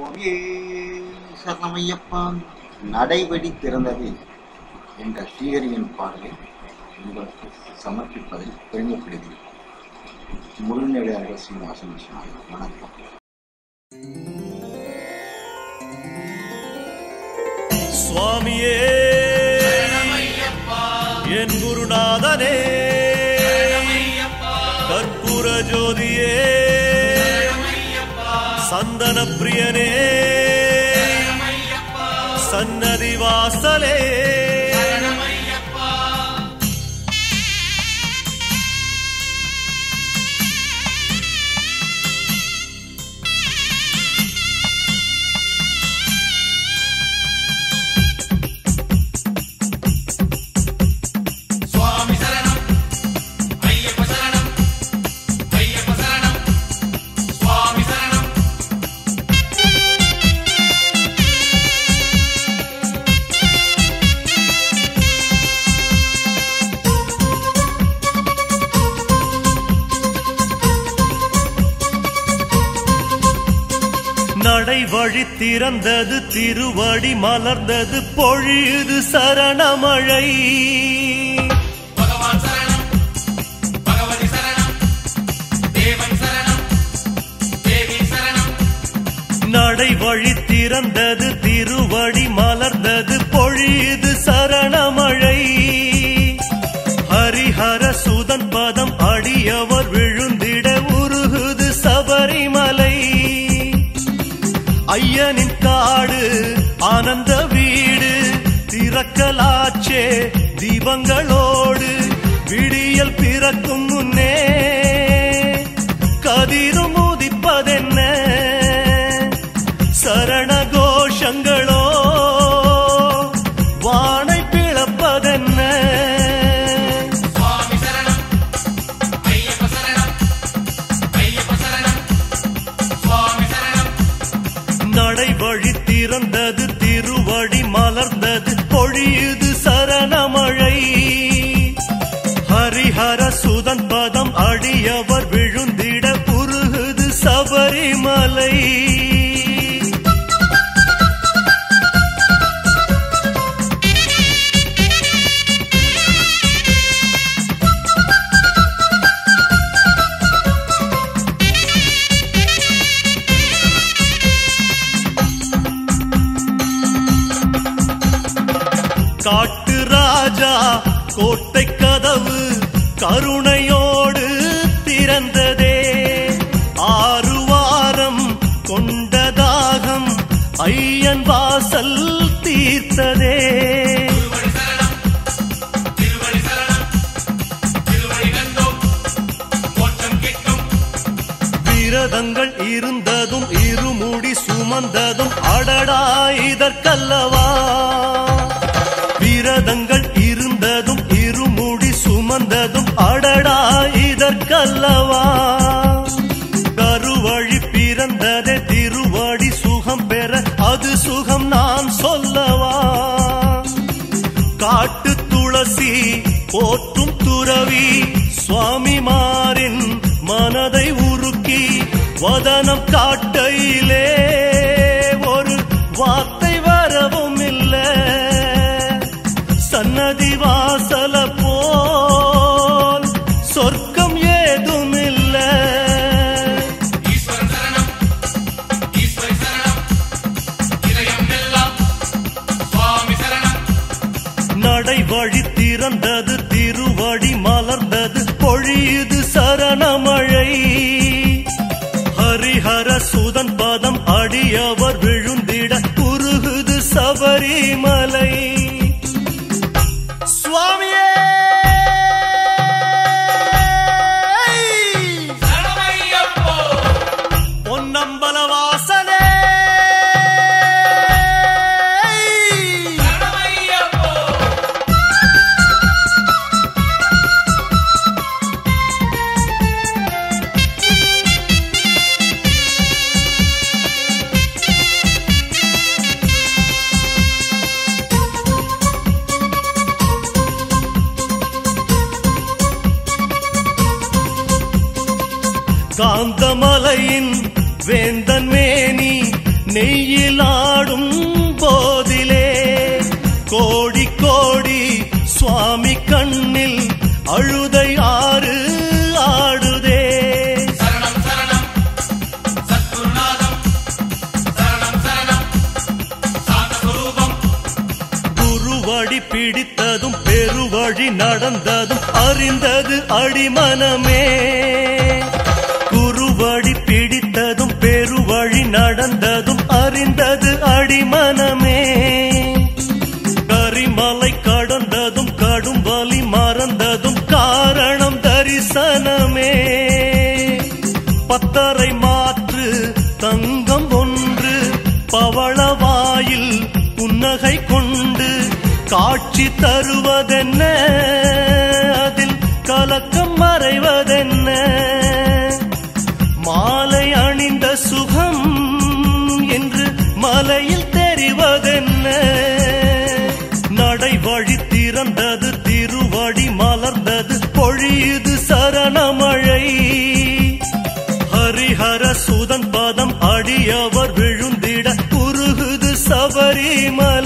சுவாமியே சரணமையப்பா நடைவெடி திறந்தது என்ற ஸ்ரீஹரியின் பாடலை உங்களுக்கு சமர்ப்பிப்பதில் பெருமைப்படுகிறேன். முழுநடையாக சீனிவாசன் வணக்கம். சுவாமியே என் குருநாதனே கற்பூர ஜோதியே சந்தன பிரியனே சன்னதி வாசலே. நடை வழி திறந்தது திருவடி மலர்ந்தது பொழியுது சரணமழை. நடை வழி திறந்தது திருவடி மலர்ந்தது பொழியுது சரணமழை. ஹரிஹர சுதன் பதம் அடியவர் விழுந்திட உருகுது சபரிமலை. ஐயனின் காடு ஆனந்த வீடு திறக்கலாச்சே தீபங்களோடு விடியல் பிறக்கும் முன்னே கதிரும் பிறந்தது திருவடி மலர்ந்தது பொழியுது சரணமழை. ஹரிஹர சுதன் பதம் அடியவர் விழுந்திட புருகுது சபரிமலை. காட்டு ராஜா கோட்டை கதவு கருணையோடு திறந்ததே. ஆறு வாரம் கொண்டதாகம் ஐயன் வாசல் தீர்த்ததே. விரதங்கள் இருந்ததும் இருமுடி சுமந்ததும் அடடா இதற்கல்லவா? வேதங்கள் இருந்ததும் இருமுடி சுமந்ததும் அடடா இதற்கல்லவா? கருவழி பிறந்ததே திருவடி சுகம் பெற அது சுகம் நான் சொல்லவா? காட்டு துளசி போற்றும் துறவி சுவாமிமாரின் மனதை உருக்கி வதனம் காட்டையிலே சன்னதி வாசல போல் சொர்க்கம் ஏதும் இல்ல நடை வழி திறந்தது திருவடி மலர்ந்தது பொழியுது சரணமழை. ஹரிஹர சுதன் பதம் அடியவர் விழுந்திட குறுகுது சபரிமலை. காந்தமலையின் வேந்தன் மேனி நெய்யிலாடும் போதிலே கோடி கோடி சுவாமி கண்ணில் அழுதை ஆறு ஆடுதே. குருவடி பிடித்ததும் பெருவழி நடந்ததும் அறிந்தது அடிமனமே. அறிந்தது அடிமனமே கரிமலை கடந்ததும் கடும் வலி மறந்ததும் காரணம் தரிசனமே. பத்தரை மாற்று தங்கம் ஒன்று பவளவாயில் புன்னகை கொண்டு காட்சி தருவதென்ன? வழி திறந்தது திருவடி மலர்ந்தது பொழியுது சரணமழை. ஹரிஹர சுதன் பதம் அடியவர் விழுந்திட குறுகுது சபரிமலை.